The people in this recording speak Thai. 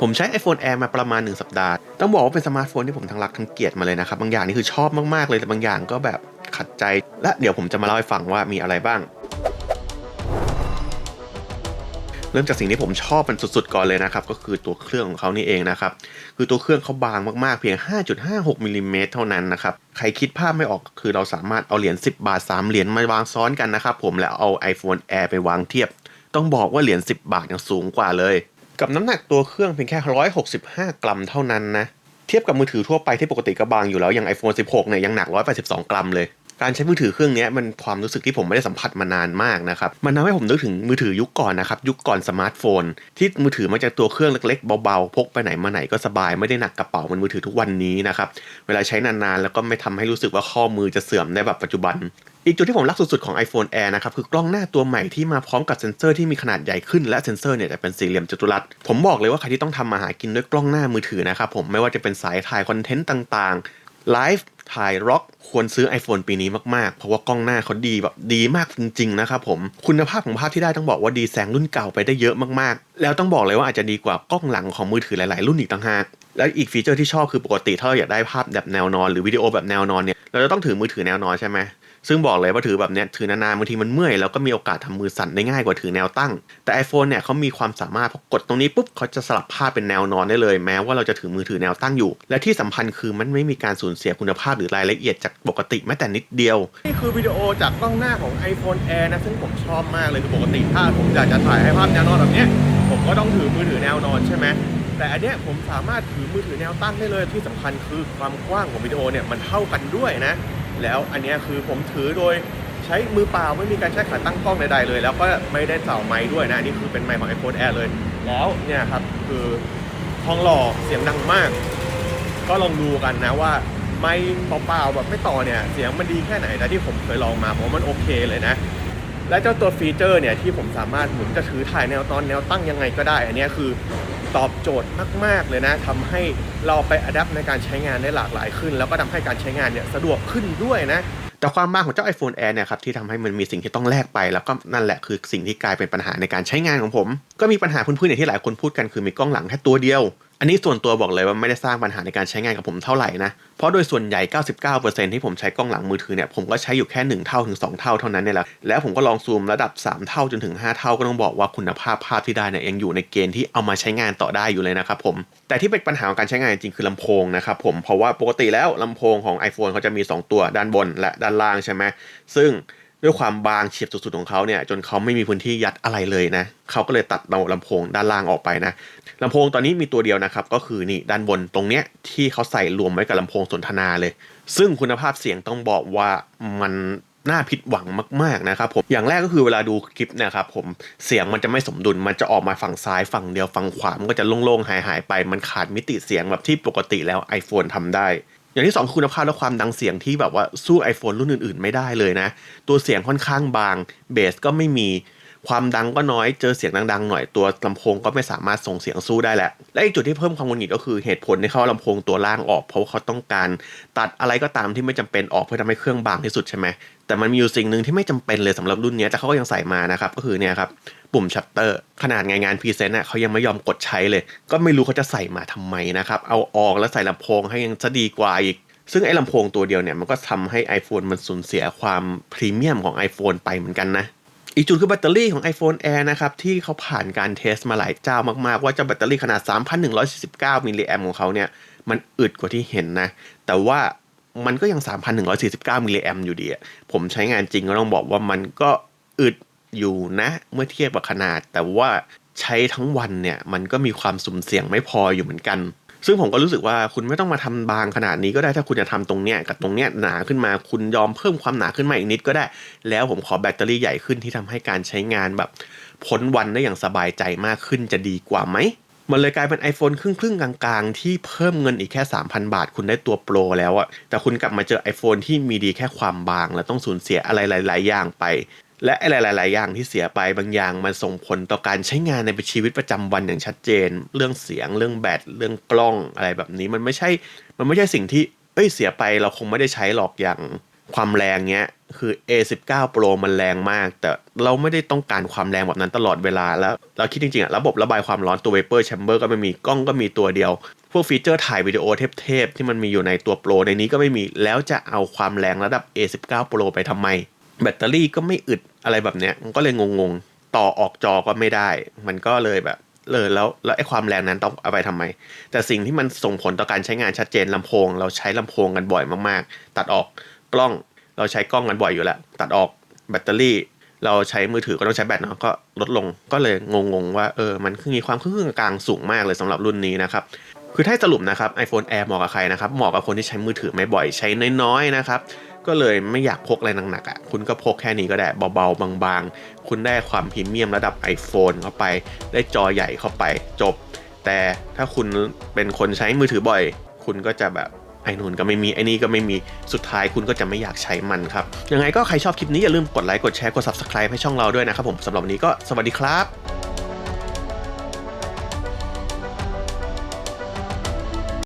ผมใช้ iPhone Air มาประมาณ 1 สัปดาห์ ต้องบอกว่าเป็นสมาร์ทโฟนที่ผมทั้งรักทั้งเกลียดมาเลยนะครับ บางอย่างนี่คือชอบมาก ๆ เลยแต่บางอย่างก็แบบขัดใจ และเดี๋ยวผมจะมาเล่าให้ฟังว่ามีอะไรบ้าง เริ่มจากสิ่งที่ผมชอบเป็นสุด ๆ ก่อนเลยนะครับ ก็คือตัวเครื่องของเขานี่เองนะครับ คือตัวเครื่องเขาบางมาก ๆ เพียง 5.56มิลลิเมตรเท่านั้นนะครับ ใครคิดภาพไม่ออกคือเราสามารถเอาเหรียญ10 บาท 3 เหรียญมาวางซ้อนกันนะครับผมแล้วเอา iPhone Air ไปวางเทียบ ต้องบอกว่าเหรียญ10 บาทยังสูงกว่าเลย กับน้ำหนักตัวเครื่องเพียงแค่ 165 กรัมเท่านั้นนะ เทียบกับมือถือทั่วไปที่ปกติก็บางอยู่แล้ว อย่าง iPhone 16 เนี่ยยังหนัก 182 กรัมเลย การใช้มือถือเครื่องนี้มันความรู้สึกที่ผมไม่ได้สัมผัสมานานมากนะครับมันทำให้ผมนึกถึงมือถือยุคก่อนนะครับยุคก่อนสมาร์ทโฟน ที่มือถือมันจะตัวเครื่องเล็ก ๆ เบาๆ พกไปไหนมาไหนก็สบายไม่ได้หนักกระเป๋าเหมันมือถือทุกวันนี้นะครับเวลาใช้นานๆแล้วก็ไม่ทำให้รู้สึกว่าข้อมือจะเสื่อมในแบบปัจจุบันอีกจุดที่ผมรักสุดๆของ iPhone Air นะครับคือกล้องหน้าตัวใหม่ที่มาพร้อมกับเซ็นเซอร์ที่มีขนาดใหญ่ขึ้นและเซ็นเซอร์เนี่ยจะเป็นสี่เหลี่ยมจัตุรัส ผมบอกเลยว่าใครที่ต้องทำมาหากินด้วยกล้องหน้ามือถือนะครับผมไม่ว่าจะเป็นสายถ่ายคอนเทนต์ต่างๆไลฟ์ ถ่ายร็อกควรซื้อ iPhone ปีนี้มากๆ เพราะว่ากล้องหน้าเขาดีแบบดีมากจริง ๆ นะครับผม คุณภาพของภาพที่ได้ต้องบอกว่าดีแซงรุ่นเก่าไปได้เยอะมากๆ แล้วต้องบอกเลยว่าอาจจะดีกว่ากล้องหลังของมือถือหลาย ๆ รุ่นอีกต่างหากแล้วอีกฟีเจอร์ที่ชอบคือปกติถ้าเราอยากได้ภาพแบบแนวนอนหรือวิดีโอแบบแนวนอนเนี่ยเราจะต้องถือมือถือแนวนอนใช่ไหม ซึ่งบอกเลยว่าถือแบบเนี้ยถือนานๆบางทีมันเมื่อยแล้วก็มีโอกาสทำมือสั่นได้ง่ายกว่าถือแนวตั้ง แต่ iPhone เนี่ยเขามีความสามารถพอกดตรงนี้ปุ๊บเขาจะสลับภาพเป็นแนวนอนได้เลย แม้ว่าเราจะถือมือถือแนวตั้งอยู่ และที่สำคัญคือมันไม่มีการสูญเสียคุณภาพหรือรายละเอียดจากปกติแม้แต่นิดเดียว นี่คือวิดีโอจากกล้องหน้าของ iPhone Air นะซึ่งผมชอบมากเลยคือปกติถ้าผมอยากจะถ่ายให้ภาพแนวนอนแบบเนี้ยผมก็ต้องถือมือถือแนวนอนใช่ไหมแต่อันเนี้ยผมสามารถถือมือถือแนวตั้งได้เลยที่สำคัญคือความกว้างของวิดีโอเนี่ยมันเท่ากันด้วยนะ แล้วอันเนี้ยคือผมถือโดยใช้มือเปล่าไม่มีการใช้ขาตั้งกล้องใดๆเลย แล้วก็ไม่ได้เสาไม้ด้วยนะ อันนี่คือเป็นไมค์ของ iPhone Air เลย แล้วเนี่ยครับคือทองหล่อเสียงดังมาก ก็ลองดูกันนะว่าไมค์เปล่าๆแบบไม่ต่อเนี่ยเสียงมันดีแค่ไหนนะที่ผมเคยลองมาผมว่ามันโอเคเลยนะ และเจ้าตัวฟีเจอร์เนี่ยที่ผมสามารถหมุนจะถือถ่ายแนวตอนแนวตั้งยังไงก็ได้ อันเนี้ยคือ ตอบโจทย์มาก ๆ เลยนะทำให้เราไปอัดแอปในการใช้งานได้หลากหลายขึ้น แล้วก็ทำให้การใช้งานเนี่ยสะดวกขึ้นด้วยนะแต่ความบากของเจ้า iPhone Air เนี่ยครับที่ทำให้มันมีสิ่งที่ต้องแลกไป แล้วก็นั่นแหละคือสิ่งที่กลายเป็นปัญหาในการใช้งานของผม ก็มีปัญหาพื้นๆอย่างที่หลายคนพูดกันคือมีกล้องหลังแค่ตัวเดียว อันนี้ส่วนตัวบอกเลยว่าไม่ได้สร้างปัญหาในการใช้งานกับผมเท่าไหร่นะ เพราะโดยส่วนใหญ่ 99%ที่ผมใช้กล้องหลังมือถือเนี่ย ผมก็ใช้อยู่แค่ 1 เท่าถึง 2 เท่าเท่านั้นเนี่ยแหละ แล้วผมก็ลองซูมระดับ 3 เท่าจนถึง 5 เท่าก็ต้องบอกว่าคุณภาพภาพที่ได้เนี่ยยังอยู่ในเกณฑ์ที่เอามาใช้งานต่อได้อยู่เลยนะครับผม แต่ที่เป็นปัญหาของการใช้งานจริงคือลำโพงนะครับผม เพราะว่าปกติแล้วลำโพงของ iPhone เขาจะมี 2 ตัวด้านบนและด้านล่างใช่ไหมซึ่ง ด้วยความบางเฉียบสุดๆของเขาเนี่ยจนเขาไม่มีพื้นที่ยัดอะไรเลยนะเขาก็เลยตัดเอาลำโพงด้านล่างออกไปนะลำโพงตอนนี้มีตัวเดียวนะครับก็คือนี่ด้านบนตรงเนี้ยที่เขาใส่รวมไว้กับลำโพงสนทนาเลย ซึ่งคุณภาพเสียงต้องบอกว่ามันน่าผิดหวังมากๆนะครับผมอย่างแรกก็คือเวลาดูคลิปนะครับผมเสียงมันจะไม่สมดุลมันจะออกมาฝั่งซ้ายฝั่งเดียวฝั่งขวามันก็จะโล่งๆหายๆไป มันขาดมิติเสียงแบบที่ปกติแล้ว iPhone ทำได้ อย่างที่สองคุณภาพและความดังเสียงที่แบบว่าสู้ iPhone รุ่นอื่น ๆ ไม่ได้เลยนะ ตัวเสียงค่อนข้างบางเบสก็ไม่มี ความดังก็น้อยเจอเสียงดังๆหน่อยตัวลำโพงก็ไม่สามารถส่งเสียงสู้ได้แหละและอีกจุดที่เพิ่มความงุนหงิดก็คือเหตุผลที่เขาเอาลำโพงตัวล่างออก เพราะาเขาต้องการตัดอะไรก็ตามที่ไม่จำเป็นออกเพื่อทำให้เครื่องบางที่สุดใช่ไหมแต่มันมีอยู่สิ่งหนึ่งที่ไม่จำเป็นเลยสำหรับรุ่นนี้แต่เขาก็ยังใส่มานะครับก็คือเนี่ยครับปุ่มชัตเตอร์ขนาดงานงานพรีเซนต์อะเขายังไม่ยอมกดใช้เลย ก็ไม่รู้เขาจะใส่มาทำไมนะครับเอาออกแล้วใส่ลำโพงให้ยังจะดีกว่าอีกซึ่งไอ้ลำโพงตัวเดียวเนี่ยมันก็ทำให้ iPhone มันสูญเสียความพรีเมียมของ iPhone ไปเหมือนกันนะ อีกจุดคือแบตเตอรี่ของ iPhone Air นะครับ ที่เขาผ่านการเทสมาหลายเจ้ามากๆ ว่าเจ้าแบตเตอรี่ขนาด 3,149 มิลลิแอมของเขาเนี่ย มันอึดกว่าที่เห็นนะ แต่ว่ามันก็ยัง 3,149 มิลลิแอมอยู่ดีผมใช้งานจริงก็ต้องบอกว่ามันก็อึดอยู่นะ เมื่อเทียบกับขนาด แต่ว่าใช้ทั้งวันเนี่ย มันก็มีความสุ่มเสี่ยงไม่พออยู่เหมือนกัน ซึ่งผมก็รู้สึกว่าคุณไม่ต้องมาทำบางขนาดนี้ก็ได้ถ้าคุณจะทำตรงเนี้ยกับตรงเนี้ยหนาขึ้นมาคุณยอมเพิ่มความหนาขึ้นมาอีกนิดก็ได้ แล้วผมขอแบตเตอรี่ใหญ่ขึ้นที่ทำให้การใช้งานแบบพ้นวันได้อย่างสบายใจมากขึ้นจะดีกว่าไหมมันเลยกลายเป็น iPhone ครึ่งครึ่งกลางๆ ที่เพิ่มเงินอีกแค่ 3,000 บาท คุณได้ตัวโปรแล้วอะแต่คุณกลับมาเจอ iPhone ที่มีดีแค่ความบาง และต้องสูญเสียอะไรหลาย ๆ อย่างไป และไอ้หลาย ๆ อย่างที่เสียไปบางอย่างมันส่งผลต่อการใช้งานในชีวิตประจำวันอย่างชัดเจน เรื่องเสียง เรื่องแบตเรื่องกล้องอะไรแบบนี้มันไม่ใช่ มันไม่ใช่สิ่งที่เอ้ยเสียไปเราคงไม่ได้ใช้หรอกอย่างความแรงเนี้ยคือ A19 Pro มันแรงมาก แต่เราไม่ได้ต้องการความแรงแบบนั้นตลอดเวลาแล้ว เราคิดจริงๆอะระบบระบายความร้อนตัว Vapor Chamber ก็ไม่มีกล้องก็มีตัวเดียว พวกฟีเจอร์ถ่ายวิดีโอเทพๆที่มันมีอยู่ในตัว Pro ในนี้ก็ไม่มีแล้วจะเอาความแรงระดับ A19 Pro ไปทำไม แบตเตอรี่ก็ไม่อึดอะไรแบบเนี้ยมันก็เลยงงๆ ต่อออกจอก็ไม่ได้ มันก็เลยแบบเลยแล้วแล้วไอ้ความแรงนั้นต้องเอาไปทำไม แต่สิ่งที่มันส่งผลต่อการใช้งานชัดเจนลำโพง เราใช้ลำโพงกันบ่อยมากๆ ตัดออกกล้องเราใช้กล้องกันบ่อยอยู่แล้ว ตัดออกแบตเตอรี่ เราใช้มือถือก็ต้องใช้แบตเนาะก็ลดลงก็เลยงงๆ ว่าเออมันคือมีความครึ่งกลางสูงมากเลยสำหรับรุ่นนี้นะครับคือถ้าสรุปนะครับ iPhone Air เหมาะกับใครนะครับเหมาะกับคนที่ใช้มือถือไม่บ่อยใช้น้อยๆนะครับ ก็เลยไม่อยากพกอะไรหนักๆอะคุณก็พกแค่นี้ก็ได้เบาๆบางๆ คุณได้ความพรีเมียมระดับ iPhone เข้าไป ได้จอใหญ่เข้าไปจบ แต่ถ้าคุณเป็นคนใช้มือถือบ่อย คุณก็จะแบบไอ้นู่นก็ไม่มีไอ้นี่ก็ไม่มีสุดท้ายคุณก็จะไม่อยากใช้มันครับ ยังไงก็ใครชอบคลิปนี้อย่าลืมกดไลค์กดแชร์กด subscribe ให้ช่องเราด้วยนะครับผมสำหรับวันนี้ก็สวัสดีครับ